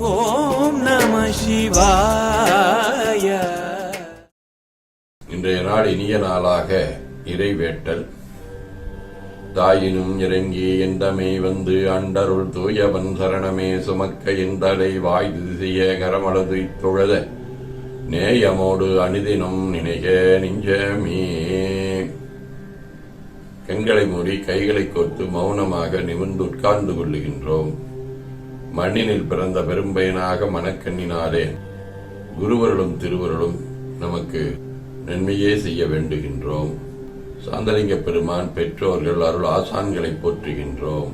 ஓம் நம சிவாய. இன்றைய நாள் இனிய நாளாக இறைவேட்டல். தாயினும் இறங்கி எந்தமே வந்து அண்டருள் தூயவன் சரணமே சுமக்க எந்தலை வாய் திசைய கரமளது தொழத நேயமோடு அணிதினும் நினைக நெஞ்சமே. கண்களை மூடி கைகளை கோர்த்து மௌனமாக நிமிர்ந்து உட்கார்ந்து கொள்ளுகின்றோம். மண்ணினில் பிறந்த பெரும்பயனாக மனக்கண்ணினாலே குருவருளும் திருவருளும் நமக்கு நன்மையே செய்ய வேண்டுகின்றோம். சாந்தலிங்க பெருமான் பெற்றோர்கள் அருள் ஆசான்களை போற்றுகின்றோம்.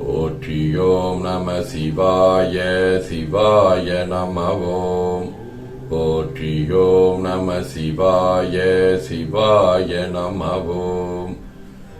போற்றியோம் நம சிவாய சிவாய நமவோம். போற்றியோம் நம சிவாய சிவாய நமவோம்.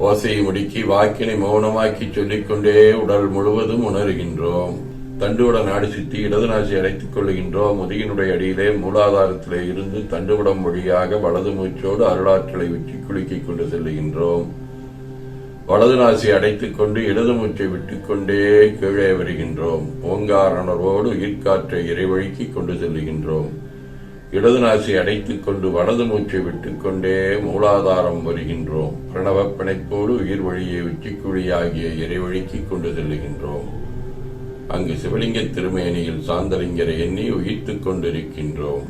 ஓசையை முடுக்கி வாக்கினை மௌனமாக்கி சொல்லிக்கொண்டே உடல் முழுவதும் உணர்கின்றோம். தண்டுவட நாடு சுற்றி இடது நாசி அடைத்துக் கொள்கின்றோம் முதுகினுடைய அடியிலே மூலாதாரத்திலே இருந்து தண்டுவடம் வழியாக வலது மூச்சோடு அருளாற்றலை விட்டு குலுக்கிக் கொண்டு செல்லுகின்றோம். வலது நாசி அடைத்துக் கொண்டு இடது மூச்சை விட்டுக்கொண்டே கீழே வருகின்றோம். ஓங்கார உணர்வோடு உயிர்காற்றை இறைவழுக்கிக் கொண்டு செல்லுகின்றோம். இடது நாசி அடைத்துக் கொண்டு வலது மூச்சை விட்டுக்கொண்டே மூலாதாரம் வருகின்றோம். பிரணவ பிணைப்போடு உயிர் வழியை உச்சிக்குழியாகிய இறைவழிக்கு கொண்டு செல்லுகின்றோம். அங்கு சிவலிங்க திருமேனியில் சாந்தலிங்கரை எண்ணி உயிர்த்துக் கொண்டிருக்கின்றோம்.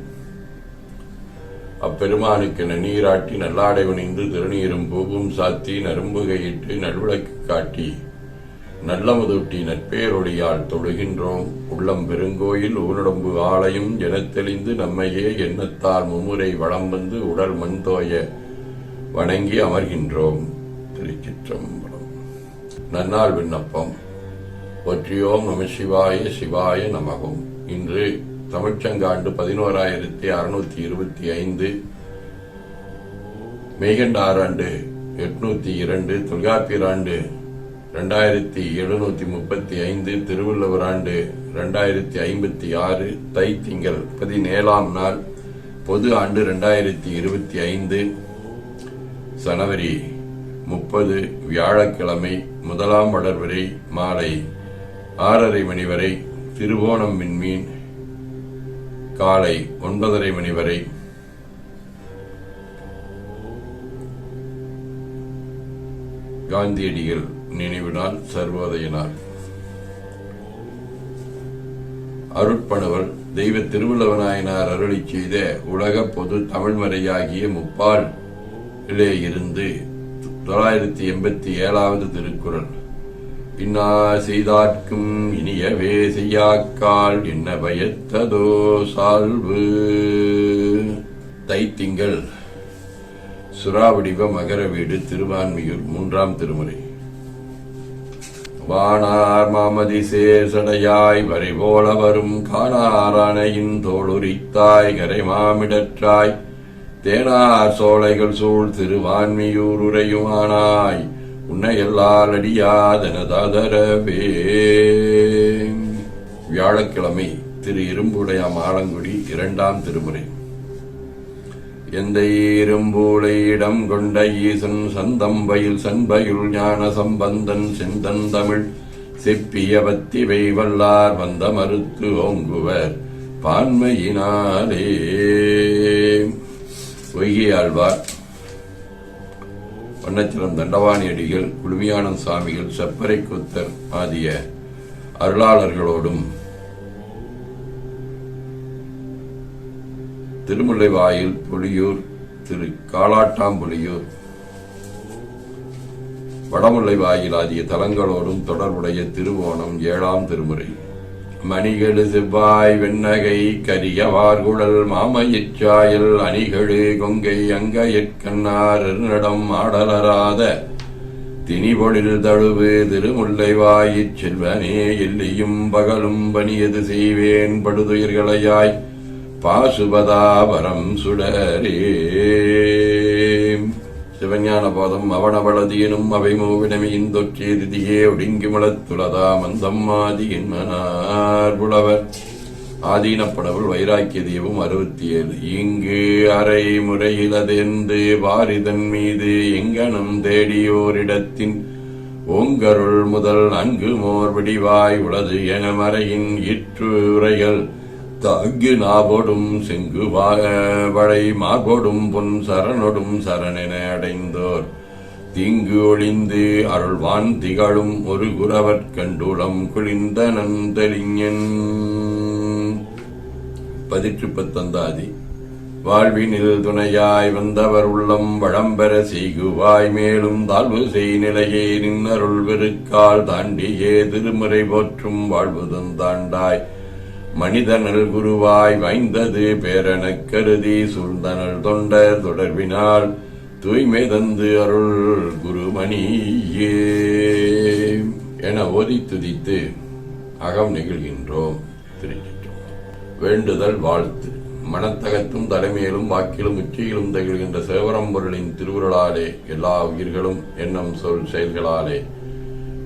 அப்பெருமானுக்கு நன்னீராட்டி நல்லாடை வணிந்து திருநீரும் பூவும் சாத்தி நரும்புகையிட்டு நல்விளக்கு காட்டி நல்லமுதூட்டி நற்பேரொழியால் தொழுகின்றோம். உள்ளம் பெருங்கோயில் ஊனடம்பு ஆலயம் எனத்தெளிந்து நம்மையே எண்ணத்தால் மும்முறை வளம் வந்து உடல் மண் தோய வணங்கி அமர்கின்றோம். திருச்சிற்றம்பலம் நன்னாள் விண்ணப்பம். ஒற்றியோம் நம சிவாய சிவாய நமகும். இன்று தமிழ்ச்சங்காண்டு பதினோராயிரத்தி அறுநூத்தி இருபத்தி ஐந்து மெய்கண்ட ஆறாண்டு எட்நூத்தி இரண்டு தொல்காப்பியராண்டு ரெண்டாயிரத்தி எழுநூத்தி முப்பத்தி ஐந்து திருவள்ளுவர் ஆண்டு ரெண்டாயிரத்தி ஐம்பத்தி ஆறு தை திங்கள் பதினேழாம் நாள் பொது ஆண்டு ரெண்டாயிரத்தி இருபத்தி ஐந்து சனவரி முப்பது வியாழக்கிழமை முதலாம் வளர்வரை மாலை ஆறரை மணி வரை திருவோணம் விண்மீன் காலை ஒன்பதரை மணி வரை. காந்தியடிகள் நினைவு நாள் அருட்பணவர் தெய்வ திருவள்ளுவநாயனார் அருளி செய்த உலக பொது தமிழ்மறையாகிய முப்பால் இருந்து தொள்ளாயிரத்தி எண்பத்தி ஏழாவது திருக்குறள். இன்னா செய்தார்க்கும் இனியவே செய்யாக்கால் என்ன பயத்ததோ சால்வு. தைத்திங்கள் சுறாவடிவ மகர வீடு திருவான்மியூர் மூன்றாம் திருமுறை. வானார் மாமதி சேசடையாய் வரை போல வரும் காணாரானையின் தோளுரித்தாய் கரை மாமிடற்றாய். தேனார் சோலைகள் சூழ் திருவான்மியூர் உரையுமானாய் உன்னை எல்லால் அடியாதனதரவே வியாழக்கிழமை திரு இரும்புடைய மாலங்குடி இரண்டாம் திருமுறை. எந்த இரும்பூளை இடம் கொண்ட ஈசன் சந்தம்பயில் சண்பயுள் ஞான சம்பந்தன் செந்தன் தமிழ். செப்பிய பத்தி வெய்வல்லார் வந்த மறுத்து ஓங்குவர் பான்மையினாலே. பொய்கையாழ்வார் வண்ணச்சலம் தண்டவாணி அடிகள் குழுமியானந்த் சுவாமிகள் செப்பரை குத்தர் ஆகிய அருளாளர்களோடும் திருமுல்லைவாயில் புலியூர் திரு காலாட்டாம்புலியூர். வடமுல்லைவாயில் ஆகிய தலங்களோடும் தொடர்புடைய திருவோணம் ஏழாம் திருமுறை. மணிகளு செவ்வாய் வெண்ணகை கரிய வார்குழல் மாமயிற்சாயல் அணிகழு கொங்கை அங்கையற்கண்ணார் நடம் ஆடலராத திணிபொழில் தழுவு திருமுல்லைவாயிற் செல்வனே எல்லியும் பகலும் பணியது செய்வேன் படுதுயிர்களையாய். பாசுபதாபரம் சுடரே சிவஞான போதம் அவனவளதியனும் அவை மூவினமையின் தொற்றிய திதியே ஒடுங்கி மலத்துளதா மந்தம் ஆதியின் மனார் புலவர். ஆதீனப்படவுள் வைராக்கிய தீபம் அறுபத்தி ஏழு இங்கு அரை முறையிலதென்று வாரிதன் மீது எங்கனம் தேடியோரிடத்தின் ஓங்கருள் முதல் நன்கு மோர் விடிவாய் உளது என மறையின் இற்று உரைகள். தாங்கு நாபோடும் செங்கு வா- மார்போடும் பொன் சரணொடும் சரணென அடைந்தோர். தீங்கு ஒளிந்து அருள்வான் திகழும் ஒரு குரவர் கண்டுளம் குளிந்த நந்தலிங்கன் பதிற்று பத்தந்தாதி வாழ்வினில் துணையாய் வந்தவர் உள்ளம் வளம்பெற செய்குவாய் மேலும் தாழ்வு செய் நிலையே நின்னருள் வெறுக்கால் தாண்டியே திருமுறை போற்றும் வாழ்வுதன் தாண்டாய் மனிதனல் குருவாய் வைந்தது பேரனக் கருதி சூழ்ந்தனல் தொண்டர் தொடர்பினால் தூய்மை தந்து அருள் குருமணியே. என ஓதி துதித்து அகம் நிகழ்கின்றோம். திருச்சிற்றம்பலம். வேண்டுதல் வாழ்த்து. மனத்தகத்தும் தலைமையிலும் வாக்கிலும் உச்சியிலும் திகழ்கின்ற சேவரம்பொருளின் திருவுருளாலே எல்லா உயிர்களும் எண்ணம் சொல் செயல்களாலே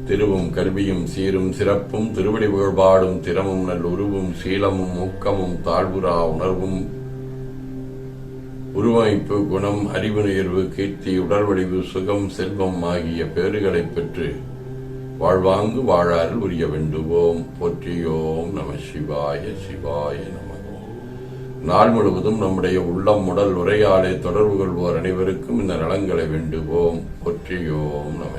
திருவும் கருவியும் சீரும் சிறப்பும் திருவடி புகழ்பாடும் திறமும் நல் உருவும் சீலமும் ஊக்கமும் தாழ்வுரா உணர்வும். உருவமைப்பு குணம் அறிவு நேர்வு கீர்த்தி உடல்வடிவு சுகம் செல்வம் ஆகிய பேறுகளை பெற்று வாழ்வாங்கு வாழாறு உரிய வேண்டுவோம். போற்றியோம் நம சிவாய சிவாய நமகோ. நாள் முழுவதும் நம்முடைய உள்ளம் உடல் உரையாடை தொடர்பு கொள்வோர் அனைவருக்கும் இந்த நலங்களை வேண்டுவோம். போற்றியோம் நம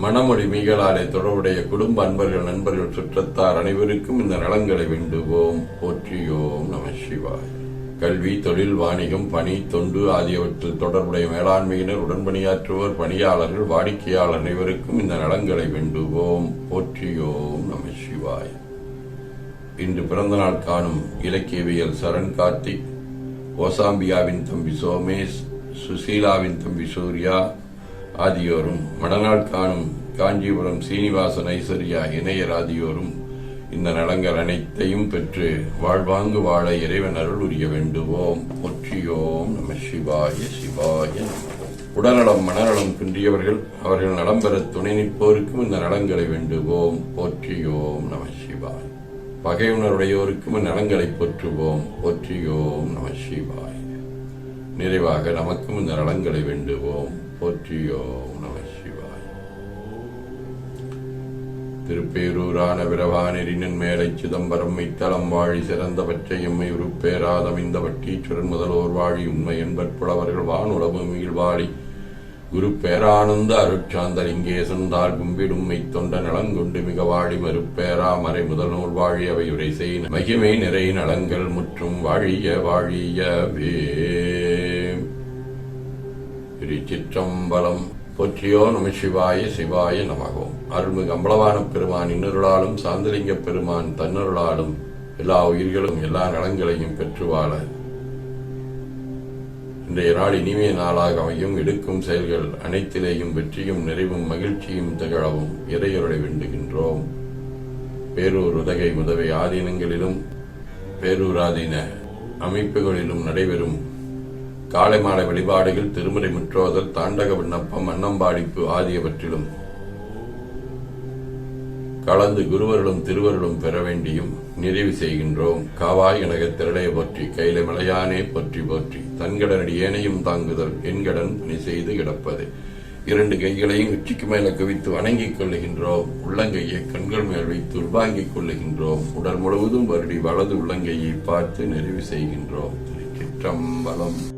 மனமொழி மீகளாலே தொடர்புடைய குடும்ப அன்பர்கள் நண்பர்கள் சுற்றத்தார் அனைவருக்கும் இந்த நலன்களை வேண்டுவோம். போற்றியோம் நம சிவாய். கல்வி தொழில் வாணிகம் பணி தொண்டு ஆகியவற்றில் தொடர்புடைய மேலாண்மையினர் உடன்பணியாற்றுவோர் பணியாளர்கள் வாடிக்கையாளர் அனைவருக்கும் இந்த நலன்களை வேண்டுவோம். போற்றியோம் நம சிவாய். இன்று பிறந்த நாள் காணும் இலக்கியவியல் சரண் கார்த்திக் கோசாம்பியாவின் தம்பி சோமேஷ் சுசீலாவின் தம்பி சூர்யா ஆதியோரும் மடநாள் காணும் காஞ்சிபுரம் சீனிவாச ஐஸ்வர்யா இணையர் ஆதியோரும் இந்த நலங்கள் அனைத்தையும் பெற்று வாழ்வாங்கு வாழ இறைவன் அருள் உரிய வேண்டுவோம். ஒற்றியோம் நம சிவாய சிவாய உடல்நலம் மனநலம் குன்றியவர்கள் அவர்கள் நலம் பெற துணை நிற்போருக்கும் இந்த நலங்களை வேண்டுவோம். போற்றியோம் நம சிவாய். பகையுணருடையோருக்கும் நலங்களை போற்றுவோம். போற்றியோம் நம சிவாய். நிறைவாக நமக்கும் இந்த நலங்களை வேண்டுவோம். போற்றியோ நம சிவாய். திருப்பேரூரான விரவானெறினன் மேலை சிதம்பரம் மைத்தளம் வாழி சிறந்த பச்சை எம்மை உருப்பேராதம் இந்த வட்டீச்சுரன் முதல்வோர் வாழி உண்மை என்பற்புலவர்கள் வானுலவு வாழி. குரு பேரானந்த அருட்சாந்த லிங்கேசன் தாழ் கும்பிடும் தொண்ட நலங்கொண்டு மிக வாழி மறுப்பேரா மறை முதல் நூல் வாழி அவை உரை செய் மகிமை நிறை நலங்கள் முற்றும் வாழிய வாழியவே. திருச்சிற்றம்பலம். போற்றியோ நம சிவாய சிவாய நமகோம் அருள்மிகு அம்பலவான பெருமான் இன்னருளாலும் சாந்தலிங்க பெருமான் தன்னருளாலும் எல்லா உயிர்களும் எல்லா நலங்களையும் பெற்று வாழ இன்றைய நாள் இனிமைய நாளாக அமையும். எடுக்கும் செயல்கள் அனைத்திலேயும் வெற்றியும் நிறைவும் மகிழ்ச்சியும் திகழவும் இறையொருளை வேண்டுகின்றோம். பேரூர் உதகை முதவை ஆதீனங்களிலும் பேரூராதீன அமைப்புகளிலும் நடைபெறும் காலை மாலை வழிபாடுகள் திருமுறை முற்றோதல் தாண்டக விண்ணப்பம் அன்னம்பாடிப்பு ஆகியவற்றிலும் கலந்து குருவர்களும் திருவருளும் பெற வேண்டியும் நிறைவு செய்கின்றோம். காவாய் எனக திரளை போற்றி கையில மலையானே போற்றி போற்றி. தன்கடனடி ஏனையும் தாங்குதல் என்கடன் பணி செய்து கிடப்பது. இரண்டு கைகளையும் உச்சிக்கு மேல குவித்து வணங்கிக் கொள்ளுகின்றோம். உள்ளங்கையை கண்கள் மேல் வைத்து உள்வாங்கிக் கொள்ளுகின்றோம். உடல் முழுவதும் வருடி வலது உள்ளங்கையை பார்த்து நிறைவு செய்கின்றோம். திருச்சிற்றம்பலம்.